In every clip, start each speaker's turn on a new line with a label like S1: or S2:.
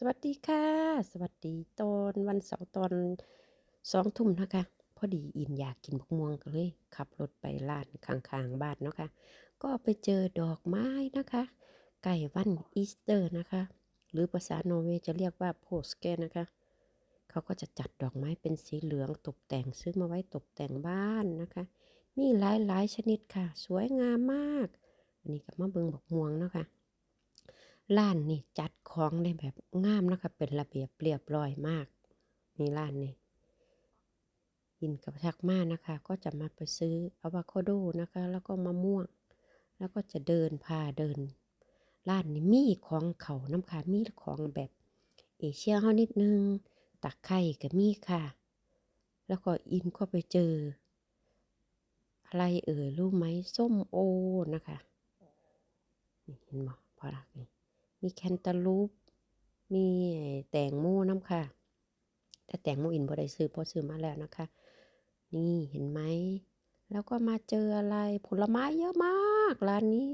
S1: สวัสดีค่ะ สวัสดีตอนวันเสาร์ตอนสองทุ่มนะคะ พอดีอินอยากกินบักม่วงก็เลย ขับรถไปร้านข้างๆบ้านเนาะคะก็ไปเจอดอกไม้นะคะไก่วันอีสเตอร์นะคะ หรือภาษาโนเวย์จะเรียกว่าโพสเกนะคะ เขาก็จะจัดดอกไม้เป็นสีเหลืองตกแต่งซื้อมาไว้ตกแต่งบ้านนะคะ มีหลายๆชนิดค่ะ สวยงามมาก อันนี้ก็มาเบิงบักม่วงเนาะค่ะ ร้านนี่จัดของได้แบบงามนะคะเป็นระเบียบเรียบร้อยมากนี่ร้านนี่ยินกับชักมานะคะ ก็จะมาไปซื้ออะวคาโดนะคะ แล้วก็มะม่วง แล้วก็จะเดินพาเดินร้านนี้มีของเขาน้ำค่ะมีของแบบเอเชียเฮานิดนึงตะไคร่ก็มีค่ะ แล้วก็อินก็ไปเจอ อะไรเอ่ยรู้ไหมส้มโอนะคะ นี่เห็นบ่พอรักนี่ มีแคนตาลูป มีแตงโมน้ำค่ะ แต่แตงโมอินบ่ได้ซื้อเพราะซื้อมาแล้วนะคะ นี่เห็นไหม แล้วก็มาเจออะไรผลไม้เยอะมากร้านนี้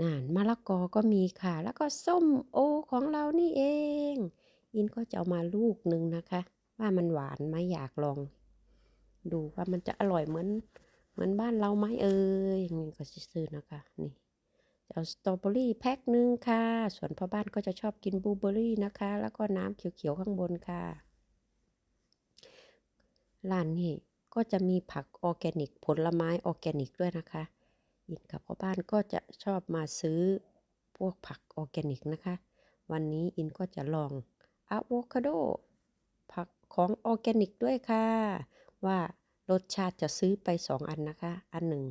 S1: น่านมะละกอก็มีค่ะ แล้วก็ส้มโอของเรานี่เอง อินก็จะเอามาลูกหนึ่งนะคะ ว่ามันหวานไหมอยากลอง ดูว่ามันจะอร่อยเหมือนเหมือนบ้านเราไหมเอ่ยอย่างนี้ก็ซื้อนะคะนี่ เอาสตรอเบอรี่แพ็คหนึ่งค่ะ ส่วนพ่อบ้านก็จะชอบกินบลูเบอรี่นะคะ แล้วก็น้ำเขียวๆข้างบนค่ะ ร้านนี้ก็จะมีผักออร์แกนิก ผลไม้ออร์แกนิกด้วยนะคะ อินกับพ่อบ้านก็จะชอบมาซื้อพวกผักออร์แกนิกนะคะ วันนี้อินก็จะลองอะโวคาโดผักของออร์แกนิกด้วยค่ะ ว่ารสชาติจะซื้อไปสองอันนะคะ อันหนึ่ง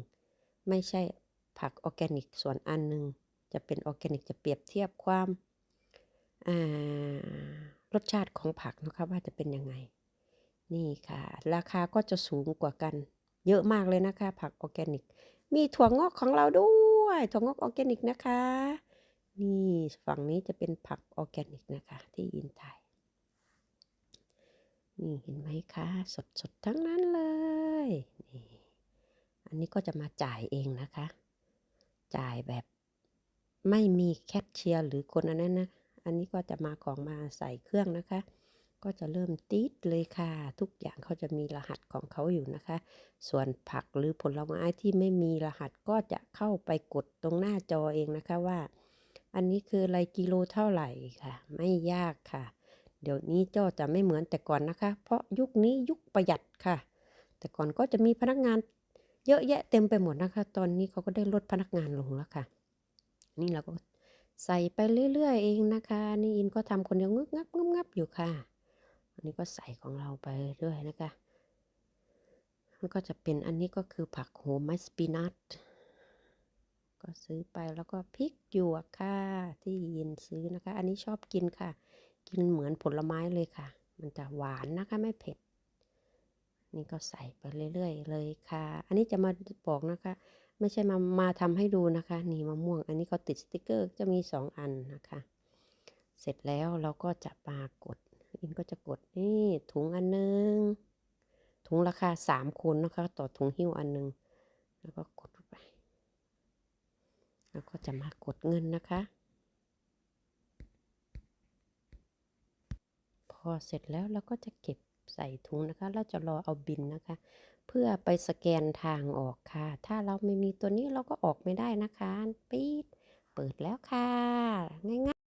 S1: ไม่ใช่ ผักออร์แกนิก ส่วนอันหนึ่งจะเป็นออร์แกนิกจะเปรียบเทียบความรสชาติของผักนะคะว่าจะเป็นยังไง นี่ค่ะ ราคาก็จะสูงกว่ากัน เยอะมากเลยนะคะ ผักออร์แกนิก มีถั่วงอกของเราด้วย ถั่วงอกออร์แกนิกนะคะ นี่ฝั่งนี้จะเป็นผักออร์แกนิกนะคะ ที่อินไทยนี่เห็นไหมคะสดๆทั้งนั้นเลยนี่อันนี้ก็จะมาจ่ายเองนะคะ จ่ายแบบไม่มีแคชเชียร์หรือคนอันนั้นนะ อันนี้ก็จะมาของมาใส่เครื่องนะคะ ก็จะเริ่มติดเลยค่ะ ทุกอย่างเขาจะมีรหัสของเขาอยู่นะคะ ส่วนผักหรือผลไม้ที่ไม่มีรหัสก็จะเข้าไปกดตรงหน้าจอเองนะคะว่า อันนี้คืออะไรกิโลเท่าไหร่ค่ะ ไม่ยากค่ะ เดี๋ยวนี้จ้าจะไม่เหมือนแต่ก่อนนะคะ เพราะยุคนี้ยุคประหยัดค่ะ แต่ก่อนก็จะมีพนักงาน เยอะแยะเต็มไปหมดนะคะ ตอนนี้เขาก็ได้ลดพนักงานลงแล้วค่ะ นี่เราก็ใส่ไปเรื่อยๆเองนะคะ นี่อินก็ทำคนเดียวงึกงับงึบงับอยู่ค่ะ อันนี้ก็ใส่ของเราไปเรื่อยนะคะมันก็จะเป็นอันนี้ก็คือผักโหมไม้สปินัทก็ซื้อไปแล้วก็พริกหยวกค่ะที่ยินซื้อนะคะ อันนี้ชอบกินค่ะ กินเหมือนผลไม้เลยค่ะ มันจะหวานนะคะไม่เผ็ด นี่ก็ใส่ไปเรื่อยๆ เลยค่ะ อันนี้จะมาบอกนะคะ ไม่ใช่มามาทำให้ดูนะคะ นี่มะม่วง อันนี้เขาติดสติกเกอร์จะมีสองอันนะคะ เสร็จแล้วเราก็จะมากด อินก็จะกดนี่ถุงอันนึง ถุงราคาสามคนนะคะ ต่อถุงหิ้วอันนึง แล้วก็กดไป แล้วก็จะมากดเงินนะคะพอเสร็จแล้วเราก็จะเก็บ ใส่ถุงนะคะ เราจะรอเอาบินนะคะ เพื่อไปสแกนทางออกค่ะ ถ้าเราไม่มีตัวนี้เราก็ออกไม่ได้นะคะ ปี๊ด เปิดแล้วค่ะ ง่ายๆ